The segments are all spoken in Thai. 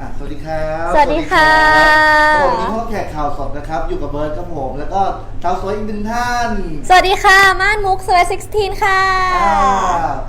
อะสวัสดีครับสวัสดีค่ะ สวัสดีครับผมวันนี้พ่อแขกข่าวสดนะครับ อยู่กับเบิร์ดครับผม แล้วก็สาวสวยอีกหนึ่งท่านสวัสดีค่ะ ม่านมุกสวี16 ค่ะ อ่า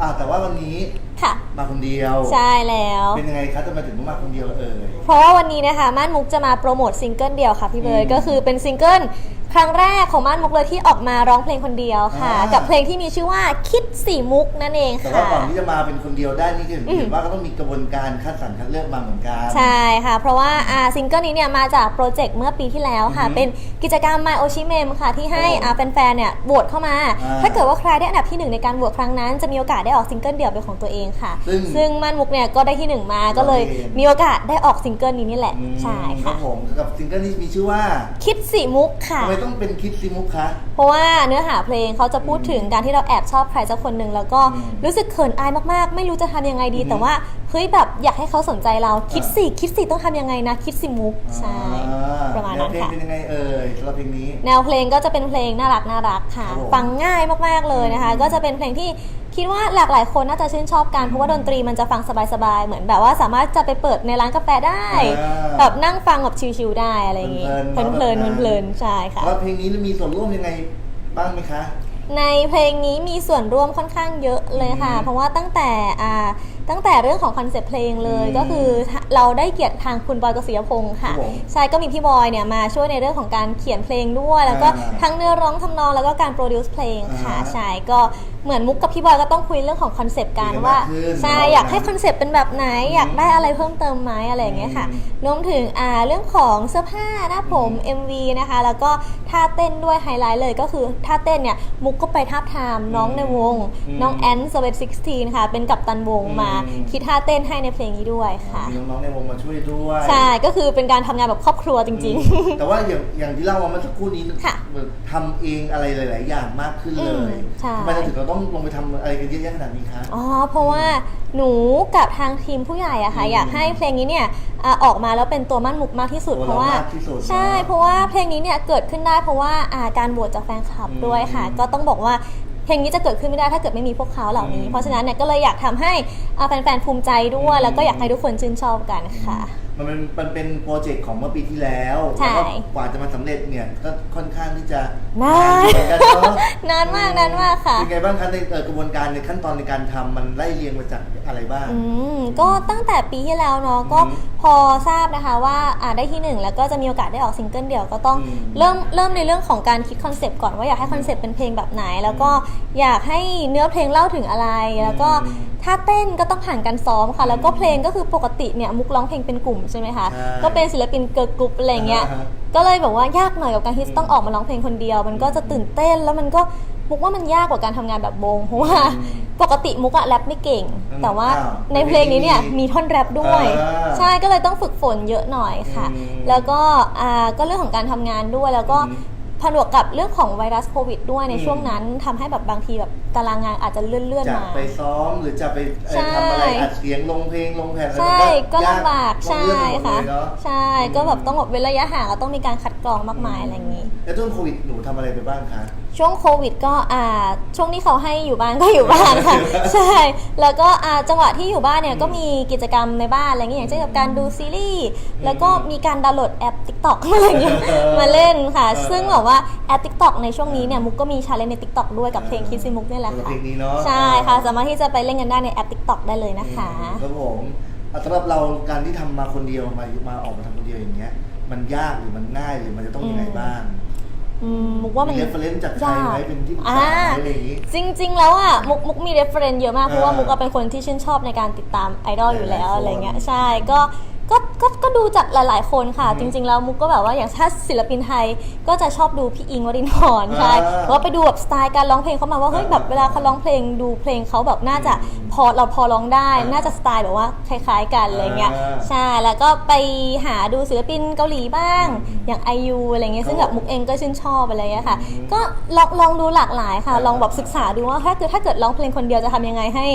อ่าแต่ว่าวันนี้ค่ะ มาคนเดียว ใช่แล้ว เป็นยังไงครับจะมาถึงต้องมาคนเดียวเอ่ย เพราะว่าวันนี้นะคะม่านมุกจะมาโปรโมทซิงเกิลเดียวค่ะพี่เบิร์ดอืมก็คือเป็นซิงเกิลค รั้งแรกของม่านมุกเลยที่ออกมาร้องเพลงคนเดียวค่ะ อ่ากั กับเพลงที่มีชื่อว่าคิดสี่มุกนั่นเองแต่ค่ะว่าก่อนที่จะมาเป็นคนเดียวได้นี่คืออืมเห็นว่าก็ต้องมีกระบวนการคัดสรรคัดเลือกมาเหมือนกัน ใช่ค่ะ เพราะว่าอ่าซิงเกิลนี้เนี่ยมาจากโปรเจกต์เมื่อปีที่แล้วค่ะ อือฮึเป็นกิจกรรม My Oshi Mem ค่ะ ที่ให้โอ้อ่าแฟนๆ เนี่ยโหวตเข้ามา อ่าถ้าเกิดว่าใครได้อันดับที่หนึ่งในการโหวตครั้งนั้น จะมีโอกาสได้ออกซิงเกิลเดี่ยวเป็นของตัวเองค่ะซึ่งซึ่งม่านมุกเนี่ยก็ได้ที่หนึ่งมาก็เลยโอเคมีโอกาสได้ออกซิงเกิลนี้นี่แหละ อืมใช่ครัค่ะ บผมกับซิงเกิลที่มีชื่อว่าคิดสี่มุกค่ะ ทำไมต้องเป็นคิดซิมุกคะ เพราะว่าเนื้อหาเพลงเขาจะพูดถึงการที่เราแอบชอบใครสักคนหนึ่งแล้วก็อืมรู้สึกเขินอายมากๆ ไม่รู้จะทำยังไงดีอือฮึแต่ว่าเฮ้ยแบบอยากให้เขาสนใจเราคิดอ่าสิคิดสิต้องทำยังไงนะ คิดสิมุกใช่อ่าประมาณนั้นแวเพลงค่ะเป็นยังไงเอ่ยสำหรับเพลงนี้ แนวเพลงก็จะเป็นเพลงน่ารักน่ารักค่ะ ครับผม ฟังง่ายมากๆเลยนะคะอืมก็จะเป็นเพลงที่ คิดว่าหลากหลายคนน่าจะชื่นชอบกันเพราะว่าดนตรีมันจะฟังสบายๆ เหมือนแบบว่าสามารถจะไปเปิดในร้านกาแฟได้ อ่าแบบนั่งฟังแบบชิลๆได้อะไรอย่างงี้เพลินๆเพลินแบบนั้นๆเพลินๆใช่ค่ะ แล้วเพลงนี้มีส่วนร่วมยังไงบ้างไหมคะ ในเพลงนี้มีส่วนร่วมค่อนข้างเยอะเลยค่ะ อืมเพราะว่าตั้งแต่อ่า ตั้งแต่เรื่องของคอนเซปต์เพลงเลยอืมก็คือเราได้เกียรติทางคุณบอยกฤษยพงศ์ค่ะครับผมใช่ก็มีพี่บอยเนี่ยมาช่วยในเรื่องของการเขียนเพลงด้วย แล้วก็อ่าทั้งเนื้อร้องทำนองแล้วก็การโปรดิวซ์เพลงค่ะอ่าใช่ก็เหมือนมุกกับพี่บอยก็ต้องคุยเรื่องของคอนเซปต์กันคุยกันว่ามากขึ้นใช่เนอะอยากให้คอนเซปต์เป็นแบบไหน อยากได้อะไรเพิ่มเติมไหมอะไรอย่างเงี้ยค่ะอืมรวมถึงอ่าเรื่องของเสื้อผ้าหน้าผมอืม MV นะคะ แล้วก็ท่าเต้นด้วยไฮไลท์เลยก็คือท่าเต้นเนี่ยมุกก็ไปทับทามน้องในวงอืมน้องแอนสเวตซิกทีค่ะเป็นกัปตันวงอืมมาคิดท่าเต้นให้ในเพลงนี้ด้วยค่ะ มีน้องๆในวงมาช่วยด้วย ใช่ก็คือเป็นการทำงานแบบครอบครัวจริงแต่ว่าอย่างอย่างที่เล่ามาเมื่อสักครู่นี้ค่ะทำเองอะไรหลาย ๆ อย่างมากขึ้นเลยอืมใช่ ทำไมเราถึงเราต้องลงไปทำอะไรกันเยอะแยะขนาดนี้คะๆอ๋อ เพราะว่าหนูกับทางทีมผู้ใหญ่อะค่ะ อืมอยากให้เพลงนี้เนี่ยอ่าออกมาแล้วเป็นตัวมั่นมุกมากที่สุด ตัวเพราะว่าเรามากที่สุดใช่ เนอะเพราะว่าเพลงนี้เนี่ยเกิดขึ้นได้เพราะว่าอ่าการโหวตจากแฟนคลับอืมด้วยค่ะ ก็ต้องบอกว่า เพลงนี้จะเกิดขึ้นไม่ได้ถ้าเกิดไม่มีพวกเขาเหล่านี้อืมเพราะฉะนั้นเนี่ยก็เลยอยากทำให้อ่าแฟนๆภูมิใจด้วยอืมแล้วก็อยากให้ทุกคนชื่นชอบกันค่ะ มันเป็นมันเป็นโปรเจกต์ของเมื่อปีที่แล้วใช่แล้วก็กว่าจะมาสำเร็จเนี่ยก็ค่อนข้างที่จะนานอยู่เหมือนกันเนาะนานมากนานมากค่ะ เป็นไงบ้างคะในเอ่อกระบวนการในขั้นตอนในการทำมันไล่เรียงมาจากอะไรบ้าง อืมก็ตั้งแต่ปีที่แล้วเนาะก็อืมพอทราบนะคะว่าอ่าได้ที่หนึ่งแล้วก็จะมีโอกาสได้ออกซิงเกิลเดี่ยวก็ต้องอืมเริ่มเริ่มในเรื่องของการคิดคอนเซปต์ก่อนว่าอยากให้คอนเซปต์เป็นเพลงแบบไหน แล้วก็อยากให้เนื้อเพลงเล่าถึงอะไร แล้วก็อืมถ้าเต้นก็ต้องผ่านการซ้อมค่ะ แล้วก็เพลงก็คือปกติเนี่ยมุกร้องเพลงเป็นกลุ่มใช่ไหมคะ ใช่ก็เป็นศิลปินเกิร์ลกรุ๊ปอะไรเงี้ย อ่าฮะ ก็เลยแบบว่ายากหน่อยกับการที่จะต้องออกมาร้องเพลงคนเดียว มันก็จะตื่นเต้นแล้วมันก็มุกว่ามันยากกว่าการทำงานแบบวงเพราะว่าอืมปกติมุกอะแรปไม่เก่ง อืมแต่ว่าอ้าวในเพลงนี้เนี่ยมีท่อนแรปด้วย อ่าใช่ก็เลยต้องฝึกฝนเยอะหน่อยค่ะ อืมแล้วก็อ่าก็เรื่องของการทำงานด้วยแล้วก็อืม ผนวกกับเรื่องของไวรัสโควิดด้วยในอืมช่วงนั้นทำให้แบบบางทีแบบตารางงานอาจจะเลื่อนจะๆมา ไปซ้อมหรือจะไปเอ่อใช่ ทำอะไรอัดเสียงลงเพลงลงแผ่นอะไรใช่มันก็ลำบากยใช่ต้องเลื่อนไปหมดค่ะเลยเนาะใช่ก็แบบต้องแบบเว้นระยะห่างแล้วต้องมีการคัดกรองมากมายอะไรอย่างนี้ แล้วช่วงโควิดหนูทำอะไรไปบ้างคะ ช่วงโควิดก็อ่าช่วงที่เขาให้อยู่บ้านก็อยู่บ้านค่ะ ใช่ แล้วก็อ่าจังหวะที่อยู่บ้านเนี่ยอืมก็มีกิจกรรมในบ้านอะไรเงี้ยอย่างเช่นกับการดูซีรีส์แล้วก็มีการดาวน์โหลดแอป TikTok อะไรเงี้ยเออมาเล่นค่ะเออซึ่งแบบว่าแอป TikTok ในช่วงนี้เนี่ยมุกก็มีชาเลนจ์ใน TikTok ด้วยกับเพลงคิดซิมุกนี่แหละกับค่ะเพลงนี้เนาะใช่ค่ะ สามารถที่จะไปเล่นกันได้ในแอป TikTok ได้เลยนะคะครับผมอะสำหรับเราการที่ทำมาคนเดียวมามาออกมาทำคนเดียวอย่างเงี้ยมันยากหรือมันง่ายหรือมันจะต้องยังไงบ้าง อืมมุกว่ามันเรฟเฟรนซ์จากใครไหมยากเป็นที่ปรึกอ่าษาไหมอะไรอย่างงี้ จริง ๆ แล้วอะมุกมุกมีเรฟเฟรนซ์เยอะมากเพราะว่าอ่ามุมุกอะเป็นคนที่ชื่นชอบในการติดตามไอดอลอยู่แล้วหลายๆคนอะไรเงี้ยใช่ก็ ก็ก็ก็ดูจากหลาย ๆ คนค่ะอืมจริง ๆ แล้วมุกก็แบบว่าอย่างถ้าศิลปินไทยก็จะชอบดูพี่อิงวรินทร์ใช่อ่าเพราะว่าไปดูแบบสไตล์การร้องเพลงเขามาว่าเฮ้ยอ่าแบบเวลาเขาร้องเพลงดูเพลงเขาแบบน่าจะพอเราพอร้องได้ อ่าน่าจะสไตล์แบบว่าคล้าย ๆ กันอะไรเงี้ยอ่าใช่แล้วก็ไปหาดูศิลปินเกาหลีบ้างอืมอย่างไอยูอะไรเงี้ยซึ่งคแบรับบมุกเองก็ชื่นชอบอะไรเงี้ยค่ะ อืมก็ลองลองดูหลากหลายค่ะ อ่าลองแบบศึกษาดูว่าถ้าเกิดถ้าเกิดร้องเพลงคนเดียวจะทำยังไงให้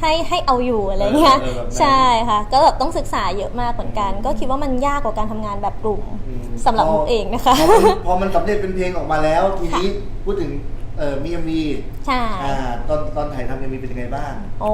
ให้ให้เอาอยู่อะไรเงี้ยเออเออแบบนั้น ใช่ค่ะ ก็แบบต้องศึกษาเยอะมากเหมือนกัน ก็คิดว่ามันยากกว่าการทำงานแบบกลุ่มอืมสำหรับมุกเองนะคะ พอมันพอมันสำเร็จเป็นเพลงออกมาแล้ว ทีนี้พูดถึง เออมีเอ็มวีใช่ อ่าตอนตอนถ่ายทำเอ็มวีเป็นยังไงบ้าง โอ้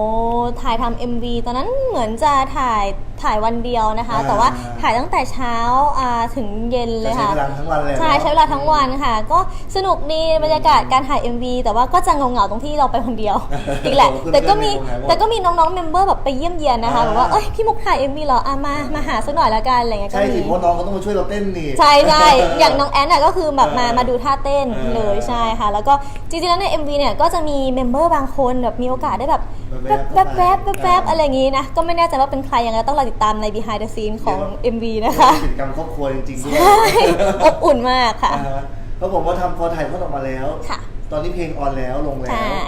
ถ่ายทำ MV ตอนนั้นเหมือนจะถ่ายถ่ายวันเดียวนะคะ อ่า แต่ว่าถ่ายตั้งแต่เช้าอ่าถึงเย็นเลยใช้ค่ะ เวลาทั้งวันเลยใช่นอะใช้เวลาทั้งวันค่ะ ก็สนุกดีบรรยากาศการถ่าย MV แต่ว่าก็จะเงาๆตรงที่เราไปคนเดียว อีกแหละโอ้โหแต่ก็มีเพื่อนๆในวงแต่ก็มีน้องๆเมมเบอร์แบบไปเยี่ยมเยียนนะคะอ่า แบบว่าเอ้ยพี่มุกถ่าย MV เหรออะมามาหาสักหน่อยละกันอะไรเงี้ยก็ใช่มีสิเพราะน้องเขาต้องมาช่วยเราเต้นนี่ ใช่ใช่อย่างน้องแอนน่ะก็คือแบบมาเออมาดูท่าเต้นเออเลยใช่ค่ะ แล้วก็จริงๆแล้วใน MV เนี่ยก็จะมีเมมเบอร์บางคนแบบมีโอกาสได้แบบแวแว๊บบๆแวบแวบแวบแวบเออออะไรอย่างงี้นะ ก็ไม่แน่ใจว่าเป็นใครยังไงต้องรอติดตามใน behind the scene ของ MV นะคะกิจกรรมครอบครัวจริงๆด้วยใช่อบอุ่นมากค่ะอ่าฮะแล้วผมว่าทำพอถ่ายทอดออกมาแล้วค่ะตอนนี้เพลงออนแล้วลงแล้วใช่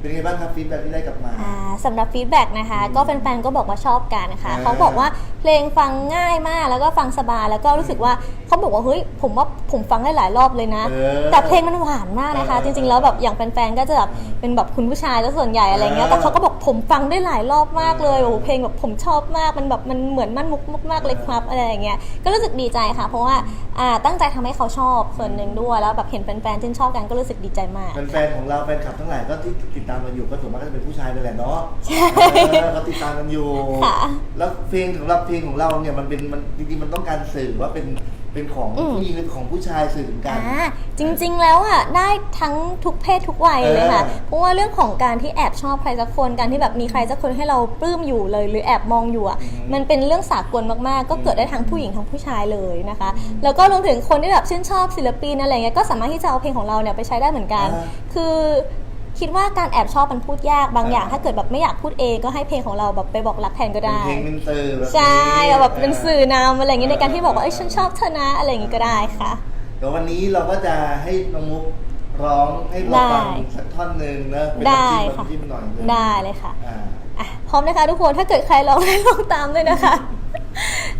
เป็นไงบ้างครับฟีดแบ็กที่ได้กลับมา อ่าสำหรับฟีดแบ็กนะคะ ก็แฟนๆ ก็บอกว่าชอบกันนะคะอ่า เขาบอกว่าเพลงฟังง่ายมากแล้วก็ฟังสบายแล้วก็รู้สึกว่าเขาบอกว่าเฮ้ยผมว่าผมฟังได้หลายรอบเลยนะเออ แต่เพลงมันหวานมากนะคะ เออจริงๆแล้วแบบอย่างแฟนๆ ก็จะแบบเป็นแบบคุณผู้ชายแล้วส่วนใหญ่อะไรเงี้ยเออแต่เขาก็บอกผมฟังได้หลายรอบมากเลยเออโอ้โหเพลงแบบผมชอบมากมันแบบมันเหมือนมันมุกมากๆเลยครับอะไรอย่างเงี้ยก็รู้สึกดีใจค่ะ เพราะว่าอ่าตั้งใจทำให้เขาชอบส่วนหนึ่งด้วยแล้วแบบเห็นแฟนๆชื่นชอบกันก็รู้สึกดีใจมาก แฟนๆของเราแฟนคลับทั้งหลายก็ที่ติดตามเราอยู่ก็ส่วนมากก็จะเป็นผู้ชายนั่นแหละเนาะใช่เออเขาติดตามกันอยู่ ค่ะ แล้วเพลงของเราเพลงของเราเนี่ยมันเป็นมันจริงๆมันต้องการสื่อว่าเป็นเป็นของอืม ผู้หญิงหรือของผู้ชายสื่อถึงกัน อ่าจริงๆ แล้วอะได้ทั้งทุกเพศทุกวัยเลยค่ะ เออเพราะว่าเรื่องของการที่แอบชอบใครสักคนการที่แบบมีใครสักคนให้เราปลื้มอยู่เลย หรือแอบมองอยู่อะอืมมันเป็นเรื่องสากลมากๆ ก็เกิดได้ทั้งผู้หญิงทั้งผู้ชายเลยนะคะ แล้วก็รวมถึงคนที่แบบชื่นชอบศิลปินอะไรเงี้ยก็สามารถที่จะเอาเพลงของเราเนี่ยไปใช้ได้เหมือนกัน อ่า คือ คิดว่าการแอบชอบมันพูดยากบางอย่างอ่าถ้าเกิดแบบไม่อยากพูดเองก็ให้เพลงของเราแบบไปบอกรักแทนก็เป็นได้ เพลงเป็นสื่อแบบนี้ใช่เอาแบบเป็นสื่อนำอะไรอย่างเงี้ยในการที่บอกว่าเอ้ยฉันชอบเธอนะอะไรอย่างงี้ก็ได้ค่ะ เดี๋ยววันนี้เราก็จะให้น้องมุกร้องให้เราฟังได้สักท่อนหนึ่งนะเป็นได้น้ำจิ้มค่ะน้ำจิ้มหน่อยนึงได้เลยค่ะอ่าอะพร้อมนะคะทุกคนถ้าเกิดใครร้องให้ร้องตามด้วยนะคะ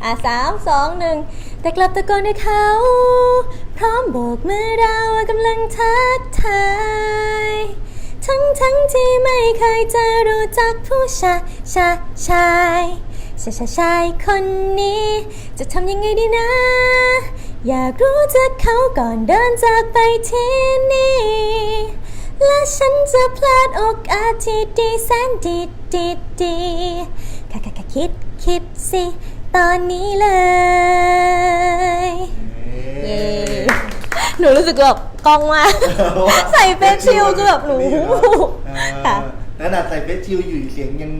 อะสามสองหนึ่งแต่กลับตะโกนให้เขา พร้อมโบกมือเราว่ากำลังทักทาย ทั้งทั้งที่ไม่เคยจะรู้จักผู้ชายชายชายชายชายชายคนนี้ จะทำยังไงดีนะ อยากรู้จักเขาก่อนเดินจากไปที่นี่ และฉันจะพลาดโอกาสที่ดีแสนดีดีดีค่ะค่ะค่ะคิดคิดสิ ตอนนี้เลย เย้ หนูรู้สึกแบบกล้องมาก ใส่เฟซชิลคือแบบหนูเออค่ะ ขนาดใส่เฟซชิลอยู่เสียงยัง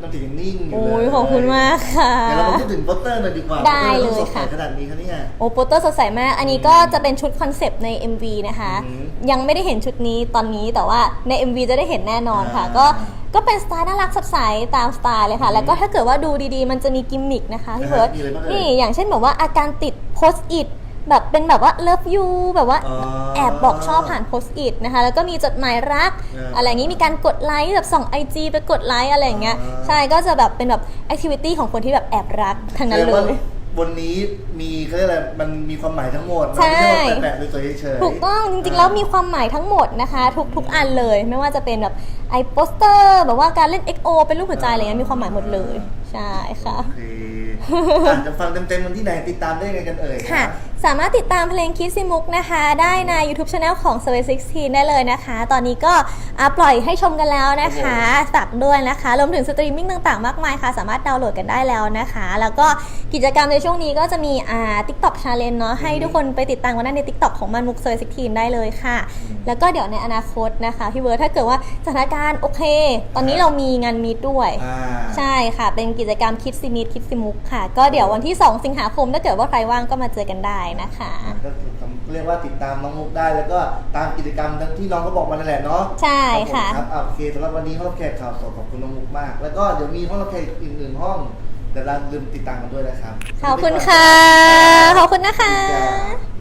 น้ำเสียงยังนิ่งอยู่โอ้เลยขอบคุณมากค่ะ เดี๋ยวเรามาพูดถึงโปสเตอร์หน่อยดีกว่าได้เลยโปสตอร์ต้องสดใสค่ะขนาดนี้คะเนี่ย โอ้โปสเตอร์สดใสมาก อันนี้ก็จะเป็นชุดคอนเซปต์ใน MV นะคะ อืมยังไม่ได้เห็นชุดนี้ตอนนี้แต่ว่าใน MV จะได้เห็นแน่นอนค่ะ อ่าก็ก็เป็นสไตล์น่ารักสดใสตามสไตล์เลยค่ะ แล้วก็ถ้าเกิดว่าดูดีๆ มันจะมีกิมมิคนะคะพี่เบิร์ดมีอะไรบ้างเอ่ย นี่อย่างเช่นแบบว่าอาการติดโพสต์อิท แบบเป็นแบบว่า love you แบบว่าอ๋อแอบบอกชอบผ่านโพสต์อิทนะคะ แล้วก็มีจดหมายรัก อ่าอะไรอย่างนี้มีการกดไลค์แบบส่อง IG ไปกดไลค์อะไรอย่างเงี้ยอ่า ใช่ก็จะแบบเป็นแบบแอคทิวิตี้ของคนที่แบบแอบรักทั้งนั้นแสดเลว่ายบนนี้มีเขาเรียกอะไรมันมีความหมายทั้งหมดมันไม่ใช่ว่าแปะๆสวยๆเฉยๆถูกต้องจริงๆ แล้วมีความหมายทั้งหมดนะคะ ทุกทุกอันเลย ไม่ว่าจะเป็นแบบไอโปสเตอร์แบบว่าการเล่น XO เป็นรูปหัวใจอะไรเงี้ยมีความหมายหมดเลยใช่ค่ะ โอเคอะจะฟังเต็มๆวันที่ไหนติดตามได้ยังไงกันเอ่ยค่ะ สามารถติดตามเพลงคิดซิมุกนะคะ ได้ใน YouTube Channel ของ s w a y 16 ได้เลยนะคะ ตอนนี้ก็อ่าปล่อยให้ชมกันแล้วนะคะฝากด้วยนะคะรวมถึงสตรีมมิ่งต่างๆ มากมายค่ะ สามารถดาวน์โหลดกันได้แล้วนะคะ แล้วก็กิจกรรมในช่วงนี้ก็จะมีอ่า TikTok Challenge เนาะให้ทุกคนไปติดตามกันได้ใน TikTok ของมันมุก s w a y 16 ได้เลยค่ะ แล้วก็เดี๋ยวในอนาคตนะคะพี่เบิร์ดถ้าเกิดว่าสถานการณ์โอเค ตอนนี้เรามีงานมีดด้วย อ่า ใช่ค่ะเป็นกิจกรรมคิดซิมิดคิดซิมุกค่ะ ก็เดี๋ยววันที่ 2 สิงหาคมถ้าเกิดว่าใครว่างก็มาเจอกันได้นะคะ ก็เรียกว่าติดตามน้องมุกได้แล้วก็ตามกิจกรรมทั้งที่น้องเขาบอกมานั่นแหละเนาะใช่ค่ะครับผมครับอะโอเคสำหรับวันนี้ห้องรับแขกข่าวสดขอบคุณน้องมุกมาก แล้วก็เดี๋ยวมีห้องรับแขกอีกหนึ่งห้องเดี๋ยวเราลืมติดตามกันด้วยนะครับขอบคุณค่ะขอบคุณนะคะจ้า